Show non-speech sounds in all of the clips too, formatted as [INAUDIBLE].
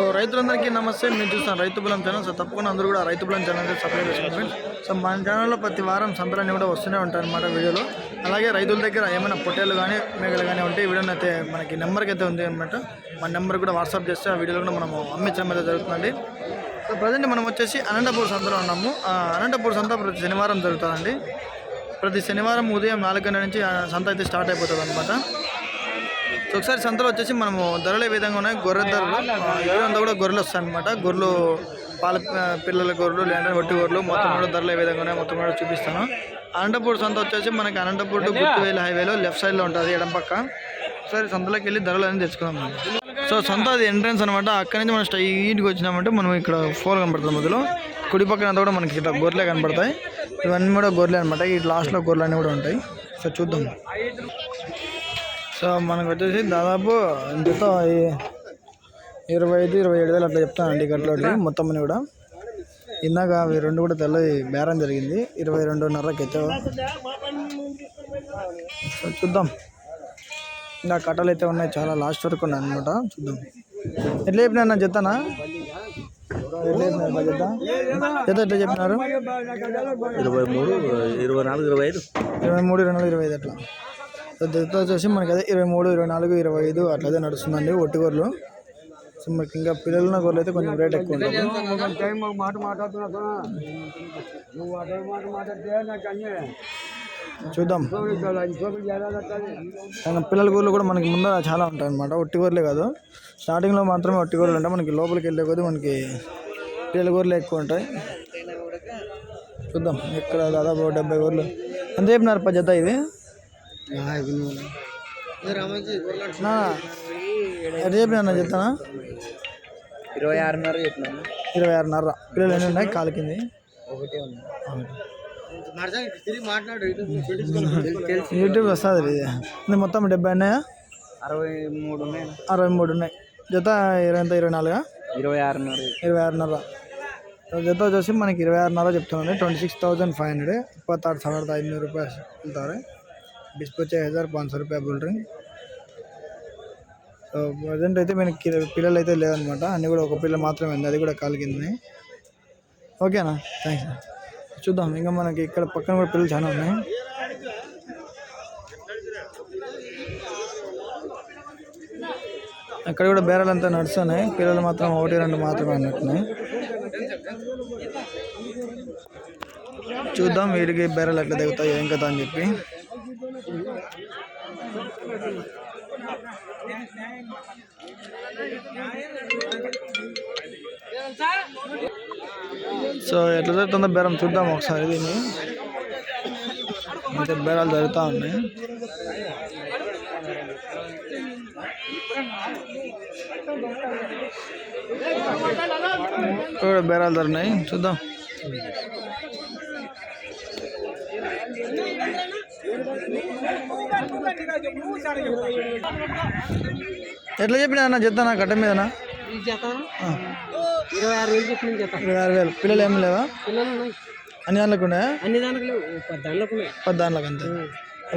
So రైతులందరికీ నమస్తే మీరు చూస్తాను రైతు బలం ఛానల్ సో తప్పకుండా అందరూ కూడా Rythu Balam channel support subscribe చేసుకోండి ఫ్రెండ్స్ సో మన ఛానల్లో ప్రతి వారం సంతలన్నీ కూడా వస్తూనే ఉంటాయి అనమాట వీడియోలో. అలాగే రైతుల దగ్గర ఏమైనా పొట్టేలు కానీ మేకలు కానీ ఉంటే వీడియోని అయితే మనకి నెంబర్కి అయితే ఉంది అనమాట మన నెంబర్ కూడా వాట్సాప్ చేస్తే ఆ వీడియోలో కూడా మనము అమ్మించడం అయితే జరుగుతుందండి. సో ప్రజెంట్ మనం వచ్చేసి అనంతపూర్ సంతలో ఉన్నాము అనంతపూర్ సంత ప్రతి శనివారం జరుగుతుందండి. ప్రతి శనివారం ఉదయం నాలుగు గంటల నుంచి సంత అయితే స్టార్ట్ అయిపోతుంది అనమాట సో ఒకసారి సంతలో వచ్చేసి మనము ధరలు ఏ విధంగా ఉన్నాయి? గొర్రె ధరలు. ఆ, ఇవంతా కూడా గొర్రెలు వస్తాయి అనమాట గొర్రెలు పాల పిల్లల గొర్రెలు లేదంటే ఒట్టి గొర్రెలు మొత్తం కూడా ధరలు ఏ విధంగా ఉన్నాయి? మొత్తం కూడా చూపిస్తాను. అనంతపూర్ సంత వచ్చేసి మనకి అనంతపూర్ టు గుర్తువేలు హైవేలో లెఫ్ట్ సైడ్లో ఉంటుంది ఎడం పక్క. ఒకసారి సంతలోకి వెళ్ళి ధరలు అనేది తెచ్చుకుందాం. సో సొంత అది ఎంట్రన్స్ అనమాట అక్కడి నుంచి మనం స్ట్రైట్గా వచ్చినామంటే మనం ఇక్కడ ఫోర్ కనపడుతుంది మధ్యలో కుడి పక్కన అంతా కూడా మనకి ఇట్లా గొర్రెలే కనపడతాయి. ఇవన్నీ కూడా గొర్రెలే అనమాట ఈ లాస్ట్లో గొర్రెలు అన్నీ కూడా ఉంటాయి. సో చూద్దాం. సో మనకు వచ్చేసి దాదాపు ఈ- ఇరవై ఐదు ఇరవై ఏడు వేలు అట్లా చెప్తానండి గట్లోకి మొత్తం అన్ని కూడా. ఇందాక అవి రెండు కూడా తెల్లది బేరం జరిగింది. ఇరవై రెండున్నరకి అయితే చూద్దాం. ఇంకా కట్టలు అయితే ఉన్నాయి చాలా లాస్ట్ వరకు ఉన్నాయి అనమాట చూద్దాం. ఎట్లా చెప్పినా జత ఎట్లా చెప్పినారు? ఇరవై మూడు ఇరవై నాలుగు ఇరవై ఐదు. ఇరవై మూడు ఇరవై నాలుగు ఇరవై ఐదు అట్లా. సో వచ్చేసి మనకి అదే ఇరవై మూడు ఇరవై నాలుగు ఇరవై ఐదు అట్లయితే నడుస్తుందండి ఒట్టి గొర్రెలు సో మనకి ఇంకా పిల్లలున్న గొర్రెలు అయితే కొంచెం రేట్ ఎక్కువ ఉంటుంది. చూద్దాం. ఇంకా పిల్లల గొర్రెలు కూడా మనకి ముందర చాలా ఉంటాయి అనమాట ఒట్టి గొర్రెలే కాదు స్టార్టింగ్లో మాత్రమే ఒట్టి గొర్రెలు ఉంటాయి. మనకి లోపలికి వెళ్ళే కొద్దీ మనకి పిల్లల గొర్రెలు ఎక్కువ ఉంటాయి. చూద్దాం. ఇక్కడ దాదాపు డెబ్బై గొర్రెలు ఎంత చెప్పినారు పా జత ఇది? రేపు నేను చెప్తానా? ఇరవై ఆరున్నర ఇరవై ఆరున్నర. పిల్లలు ఎన్ని ఉన్నాయి? కాలు కింది? యూట్యూబ్ వస్తుంది ఇది. మొత్తం డెబ్బై ఉన్నాయా అరవై మూడు ఉన్నాయి. అరవై మూడు ఉన్నాయి. జత ఇరవై ఎంత? ఇరవై నాలుగా? ఇరవై ఆరున్నర. ఇరవై ఆరున్నర. జత చూసి మనకి ఇరవై ఆరున్నర చెప్తున్నాను twenty six thousand five hundred. ఇప్పత్తారు ఐదు నూరు రూపాయలు ಸಿಗ್ತಾರೆ డిస్ప్లే ఛాయ్ హజార్ पाँच రూపాయ रुपये बोल సో ప్రజెంట్ అయితే మీకు పిల్లలు అయితే లేదనమాట అన్నీ కూడా ఒక పిల్ల మాత్రమే ఉంది. అది కూడా కాలు కిందనే. ఓకేనా? థ్యాంక్స్ చూద్దాం. ఇంకా మనకి ఇక్కడ పక్కన కూడా పిల్లలు చాలా ఉన్నాయి. అక్కడ కూడా బేరాలు అంతా నడుస్తున్నాయి. పిల్లలు మాత్రం ఒకటి రెండు మాత్రమే అన్నట్టున్నాయి చూద్దాం వీడికి బేరాలు ఎట్లా దిగుతాయి ఏం కదా అని చెప్పి. సో ఎట్లా జరుగుతుందో బేరం చూద్దాం ఒకసారి దీన్ని. అయితే బేరాలు జరుగుతూ ఉన్నాయి. బేరాలు జరిగినాయి. చూద్దాం. ఎట్లా చెప్పిన అన్న చెప్తానా కట్ట మీద పిల్లలు ఏమి లేవా? అన్ని దానిలో ఉన్నాయా? అన్ని పది దానిలో అంతే.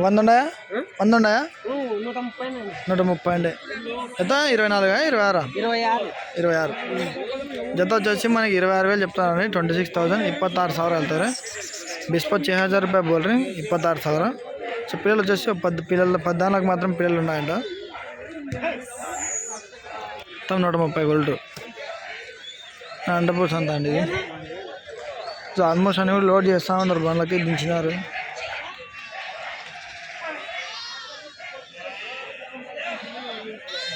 వంద ఉన్నాయా? వంద ఉన్నాయా? నూట ముప్పై అండి ఎంత ఇరవై నాలుగు ఇరవై ఆరా? ఇరవై ఆరు. ఇరవై ఆరు. జత వచ్చేసి మనకి ఇరవై ఆరు వేలు చెప్తానండి ట్వంటీ సిక్స్ థౌసండ్ ఇప్పత్తారు ಸಾವಿರ ಹೇಳ್ತಾರೆ ಬಿಸ್ಪತ್ ಛೇ రూపాయ ರೂಪಾಯಿ ಬೋಲ್ರಿ ಇಪ್ಪತ್ತಾರು ಸಾವಿರ సో పిల్లలు వచ్చేసి ఒక పిల్లలు పద్నాలుగు మాత్రం పిల్లలు ఉన్నాయంట. మొత్తం నూట ముప్పై గోల్డ్. అండపూర్ సంత అండి ఇది. సో ఆల్మోస్ట్ అన్ని కూడా లోడ్ చేస్తూ ఉన్నారు బండ్లకి దించినారు.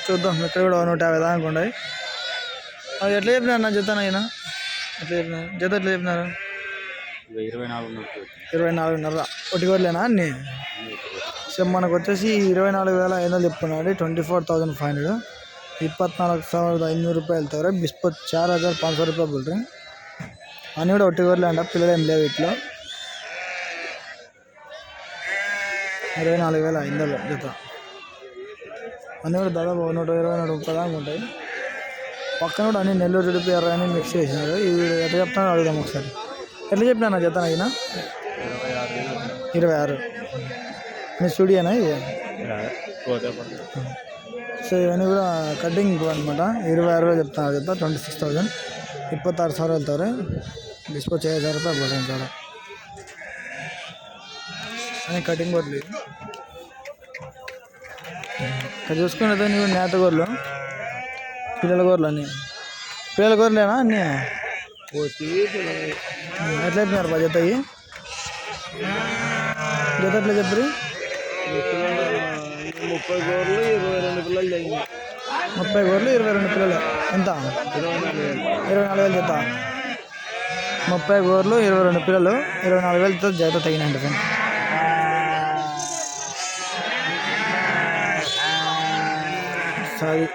చూద్దాం ఇక్కడ కూడా నూట యాభై దాకా ఉన్నాయి. అది ఎట్లా చెప్పినారు నా జత అయినా ఎట్లా చెప్పినారు? జత ఎట్లా చెప్పినారు? ఇరవై నాలుగు ఇరవై నాలుగున్నర ఒకటి కోట్లేనా అన్ని సో మనకు వచ్చేసి ఇరవై నాలుగు వేల ఐదు వందలు చెప్తున్నాడు twenty four thousand five hundred ಇಪ್ಪತ್ನಾಲ್ಕು ಸಾವಿರದ ಐನೂರು ರೂಪಾಯಿ ಹೇಳ್ತವ್ರೆ ಬಿಸ್ಪತ್ ಚಾರ್ ಹಜಾರ್ ಪಾಂಚ್ ಸौ ರೂಪಾಯಿ ಬಿಡ್ರಿ అన్నీ కూడా ఒట్టి గొర్రెలు అంట పిల్లలు ఏం లేవు ఇట్లా ఇరవై నాలుగు వేల ఐదు వందలు జత అన్నీ కూడా దాదాపు నూట ఇరవై నూట ముప్పై దాకా ఉంటాయి పక్కన కూడా అన్ని నెల్లూరు జుడిపి ఎర్ర అని మిక్స్ చేసినారు ఇవి ఎట్లా చెప్తానో అడుగుదాం ఒకసారి ఎట్లా చెప్పినా నా జత అయినా ఇరవై ఆరు. మీ స్టూడియోనా ఇది? సో ఇవన్నీ కూడా కటింగ్ అనమాట ఇరవై ఆరు వేలు చెప్తాను చెప్తా ట్వంటీ సిక్స్ థౌజండ్. ಇಪ್ಪತ್ತಾರು ಸಾವಿರ ಹೇಳ್ತಾವ್ರೆ ಡಿಸ್ಪೋಚ್ ಐದು ಸಾವಿರ ರೂಪಾಯಿ ಬರೋಣ ಬೇಡ ಅದೇ ಕಟಿಂಗ್ ಬರಲಿ చూసుకున్నది నేత గోర్లు. పిల్లల గోర్లు అని పిల్లల గోర్లేనా అన్నీ? ఎట్లా చెప్పినారు బా జత? జత ఎట్లా చెప్పారు ముప్పై గోర్లు ఇరవై రెండు పిల్లలు ముప్పై గొర్రెలు ఇరవై రెండు పిల్లలు. ఎంత? ఇరవై నాలుగు వేలు ఇరవై నాలుగు వేలు జత. ముప్పై గోర్లు ఇరవై రెండు పిల్లలు ఇరవై నాలుగు వేలతో జత తగినండి ఫ్రెండ్. సారీ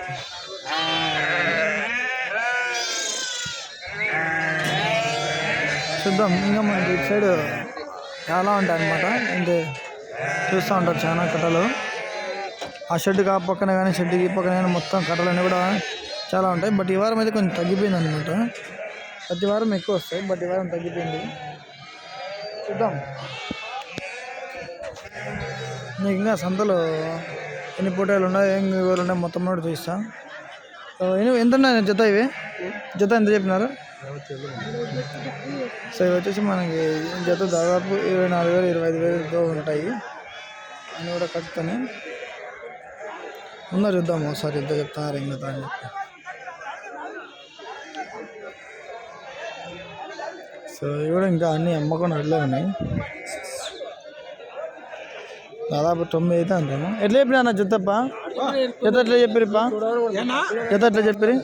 చూద్దాం. ఇంకా మనకి ఇటు సైడ్ చాలా ఉంటాయి అన్నమాట అంటే చూస్తూ ఉంటారు చాలా కట్టలు. ఆ షెడ్కి ఆ పక్కన కానీ షెడ్కి ఈ పక్కన కానీ మొత్తం కట్టలన్నీ కూడా చాలా ఉంటాయి. బట్ ఈ వారం అయితే కొంచెం తగ్గిపోయింది అనమాట ప్రతి వారం ఎక్కువ వస్తాయి బట్ ఈ వారం తగ్గిపోయింది. చూద్దాం. నీకు ఇంకా సంతలో ఎన్ని పూటలు ఉన్నాయి ఏం వివరాలు ఉన్నాయి మొత్తం కూడా చూస్తా ఎన్ని- ఎంత ఉన్నాయి జత ఇవి? జత ఎంత చెప్పినారు? సో ఇవి వచ్చేసి మనకి జత దాదాపు ఇరవై నాలుగు వేలు ఇరవై ఐదు వేలతో ఉంటాయి. అని కూడా కట్టుతాను ఉందో చూద్దాం ఒకసారి ఎంత చెప్తున్నారు ఏం కదా అని చెప్పి. సో ఇవి కూడా ఇంకా అన్ని అమ్మకుండా అట్లే ఉన్నాయి. దాదాపు తొమ్మిది అయితే అంటాను. ఎట్లా చెప్పినా అన్న జతప్ప? జత ఎట్లా చెప్పిరిప్పా జత ఎట్లా చెప్పిరి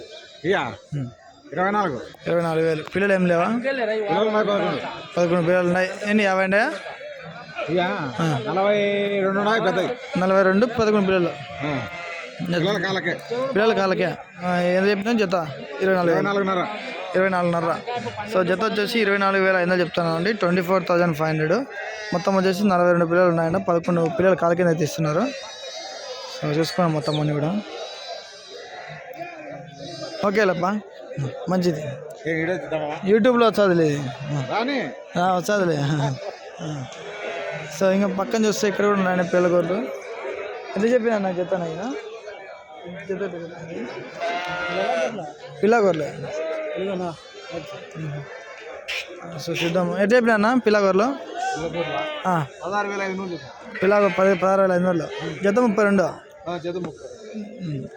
ఇరవై నాలుగు. ఇరవై నాలుగు వేలు. పిల్లలు ఏం లేవా? పదకొండు. పిల్లలు ఉన్నాయి. ఎన్ని? యాభై ఇయా నలభై రెండు నలభై రెండు పదకొండు పిల్లలు. పిల్లల కాళ్ళకే. పిల్లల కాళ్ళకే. ఆ, ఏం చెప్పినా జత? ఇరవై నాలుగు నాలుగున్నర. ఇరవై నాలుగున్నర. సో జత వచ్చేసి ఇరవై నాలుగు వేల ఐదు వందలు చెప్తాను అండి twenty four thousand five hundred. మొత్తం వచ్చేసి నలభై రెండు పిల్లలు ఉన్నాయంట పదకొండు పిల్లలు కాల కింద అయితే ఇస్తున్నారు. సో చూసుకోండి మొత్తం అన్ని కూడా. ఓకేలేప్పా. మంచిది. చూద్దామా యూట్యూబ్లో వచ్చేదిలే వచ్చేదిలే. సో ఇంకా పక్కన చూస్తే ఇక్కడ కూడా ఉన్నాయండి పిల్లల గొర్రెలు ఎంత చెప్పినా నాకు చెప్తాను అయినా జత ఎట్లా చెప్తాను? పిల్ల గొర్రెలే సో చూద్దాం ఎట్లా చెప్పినా అన్న పిల్ల గొర్రెలు ఆ, పదహారు వేల ఐదు నూరు పిల్ల గొర్రె పది పదహారు వేల ఐదు వందలు జత ముప్పై రెండు? చేత ముప్పై.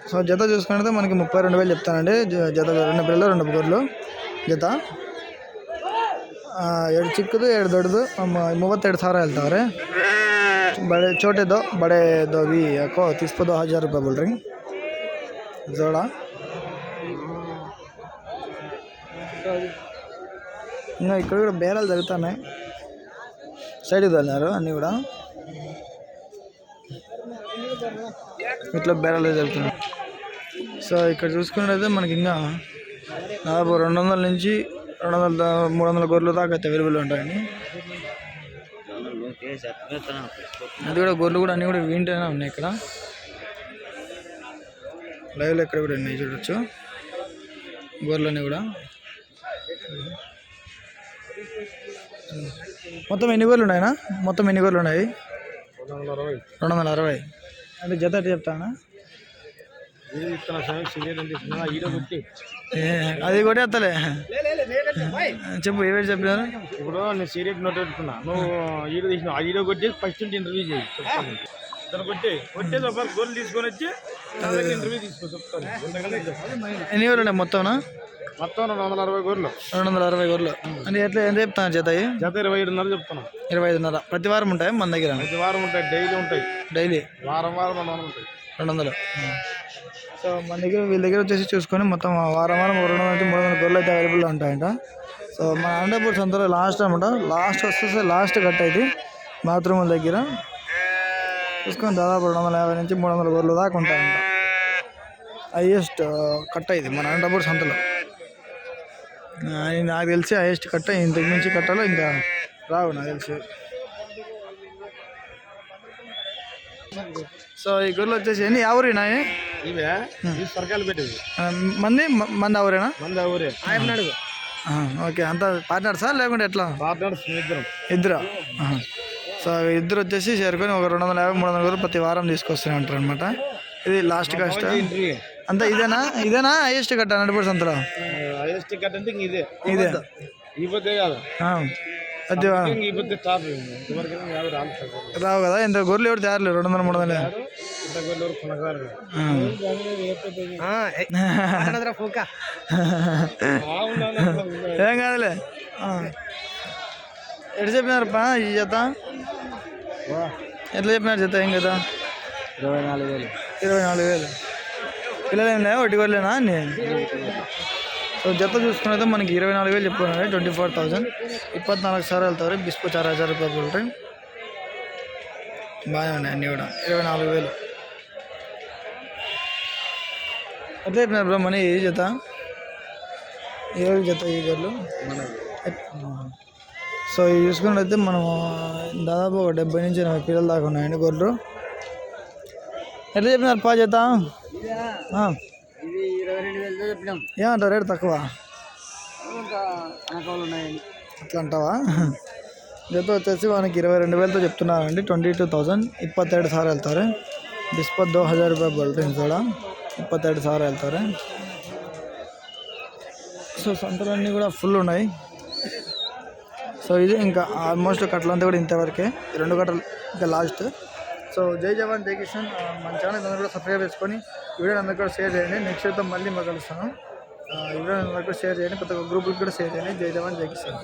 సో జత చూసుకుంటే మనకి ముప్పై రెండు వేలు చెప్తానండి జ- జత రెండు పిల్లలు రెండు గొర్రెలు జత ಆ, ಎರಡು ಚಿಕ್ಕದು ಎರಡು ದೊಡ್ಡದು ಮ- ಮೂವತ್ತೆರಡು ಸಾವಿರ ಹೇಳ್ತಾವ್ರೆ ಬಡೆ ಚೋಟೆದು ಬಡೆದು ಅವಿ ಯಾಕೋ ತಿಸ್ಪದು ಹಜಾರ್ ರೂಪಾಯಿ ಬೋಲ್ರಿ ಜೋಳ ఇంకా ఇక్కడ కూడా బేరాలు జరుగుతున్నాయి సైడ్ వెళ్ళారు అన్నీ కూడా ఇట్లా బేరాలు జరుగుతున్నాయి సో ఇక్కడ చూసుకున్నట్లయితే మనకి ఇంకా దాదాపు రెండు వందల నుంచి రెండు వందల మూడు వందల గొర్రెలు దాకా అయితే అవైలబుల్ ఉంటాయండి. అది కూడా గొర్రెలు కూడా అన్నీ కూడా వీంటేనే ఉన్నాయి ఇక్కడ. లైవ్లో ఇక్కడ కూడా ఉన్నాయి చూడొచ్చు. గొర్రెలన్నీ కూడా. మొత్తం ఎన్ని గొర్రెలు ఉన్నాయినా మొత్తం ఎన్ని గొర్రెలు ఉన్నాయి? రెండు వందల అరవై. అంటే జత చెప్తానా? అది కూడా ఎత్తలే. చెప్పు ఏవేటి చెప్పినారు? ఇప్పుడు నేను సీరియట్ నోట్ పెట్టుకున్నా. నువ్వు ఈడ తీసిన ఆ ఈడ కొట్టి ఫస్ట్ ఇంటర్వ్యూ చేయి తను కొట్టి కొట్టేసి ఒక గోల్ తీసుకొని వచ్చి ఇంటర్వ్యూ తీసుకో చెప్తాను ఎన్ని ఉన్నాయి మొత్తం మొత్తం రెండు వందల అరవై గోర్లు రెండు వందల అరవై గొర్రెలు. అంటే ఎట్లా ఎంత చెప్తాను జత జత ఇరవై ఏడున్నర చెప్తున్నా. ఇరవై ఐదున్నర. ప్రతి వారం ఉంటాయి మన దగ్గర? ప్రతి వారం ఉంటాయి డైలీ ఉంటాయి. డైలీ? వారం వారం రెండు వందలు ఉంటాయి. రెండు వందలు. సో మన దగ్గర వీళ్ళ దగ్గర వచ్చేసి చూసుకొని మొత్తం వారం వారం రెండు వందల నుంచి మూడు వందల గొర్రెలు అయితే అవైలబుల్లో ఉంటాయంట. సో మన అండర్పూర్ సంతలో లాస్ట్ అనమాట లాస్ట్ వస్తే లాస్ట్ కట్ అయితే బాత్రూముల దగ్గర. చూసుకొని దాదాపు రెండు వందల యాభై నుంచి మూడు వందల గొర్రెలు దాకా ఉంటాయంట. హైయెస్ట్ కట్ట ఇది మన అనంతపూర్ సంతలో. నాకు తెలిసి హైయెస్ట్ కట్ట ఇంతకు మించి కట్టలో ఇంకా రావు నాకు తెలిసి. సో ఈ గొర్రెలు వచ్చేసి ఎన్ని? ఎవరినా ఇవే? పెట్టేది. మంది? మంది ఎవరేనా మంది ఊరే. ఆయన అడుగు ఆ, ఓకే. అంత పార్ట్నర్సా లేకుంటే ఎట్లా? పార్ట్నర్స్ ఇద్దరం. ఇద్దరు. సో ఇద్దరు వచ్చేసి చేరుకొని ఒక రెండు వందల యాభై మూడు వందల ప్రతి వారం తీసుకొస్తూనే ఉంటారు అనమాట ఇది లాస్ట్ కాస్ట్ ఇంటర్వ్యూ అంతా ఇదేనా? ఇదేనా? హైయెస్ట్ కట్ట నడిపడి సంతలో? హైయెస్ట్ కట్ అంటే ఇదే. ఇదే. పొద్దే కాదు. రావు కదా? ఇంత గొర్రెలు ఎవరు తేరలేరు రెండు వందల మూడు వందలు. [LAUGHS] ఏం కాదులే. ఎట్లా చెప్పినారు పా ఈ జత? ఎట్లా చెప్పినారు జత? ఏం కదా ఇరవై నాలుగు వేలు. ఇరవై నాలుగు వేలు. పిల్లలు ఏం లేవు ఒకటి గొర్రెలేనా అన్ని సో జత చూసుకున్నైతే మనకి ఇరవై నాలుగు వేలు చెప్పుకున్నారు ట్వంటీ ఫోర్ థౌసండ్. ఇప్పత్నాలుగు సార్లు వెళ్తారు. బిస్కో చార్ హజార్ రూపాయలు ఉంటాయి బాగానే ఉన్నాయి అన్నీ కూడా. ఇరవై నాలుగు వేలు. ఎట్లా చెప్పినారు బ్రో మనీ? ఏ జత? ఇరవై జత ఈ గర్లు సో ఇవి చూసుకున్నట్టయితే మనం దాదాపు ఒక డెబ్బై నుంచి ఎనభై పిల్లలు దాకా ఉన్నాయండి గొర్రెలు. ఎట్లా చెప్పినారు పా జత? ఏమంటారు రేటు తక్కువ. అట్లా అంటావా జత వచ్చేసి వానికి ఇరవై రెండు వేలతో చెప్తున్నారండి ట్వంటీ టూ థౌజండ్ ఇప్పత్తేడు సార్ వెళ్తారు. డిస్పత్ దో హజార్ రూపాయలు పడుతుంది కూడా ఇప్పత్తేడు సార్ వెళ్తారు. సో సంతలన్నీ కూడా ఫుల్ ఉన్నాయి. సో ఇది ఇంకా ఆల్మోస్ట్ కట్టలంతా కూడా ఇంతవరకే. రెండు కట్టలు ఇంకా లాస్ట్ సో జై జవాన్ జై కిషన్. మన ఛానల్ అందరూ కూడా సబ్స్క్రైబ్ చేసుకొని వీడియో అందరూ కూడా షేర్ చేయండి. నెక్స్ట్ వీడియోతో మళ్ళీ మళ్ళీ కలుస్తాను. వీడియో అందరూ కూడా షేర్ చేయండి. కొత్త గ్రూపులకు కూడా షేర్ చేయండి. జై జవాన్ జై కిషన్.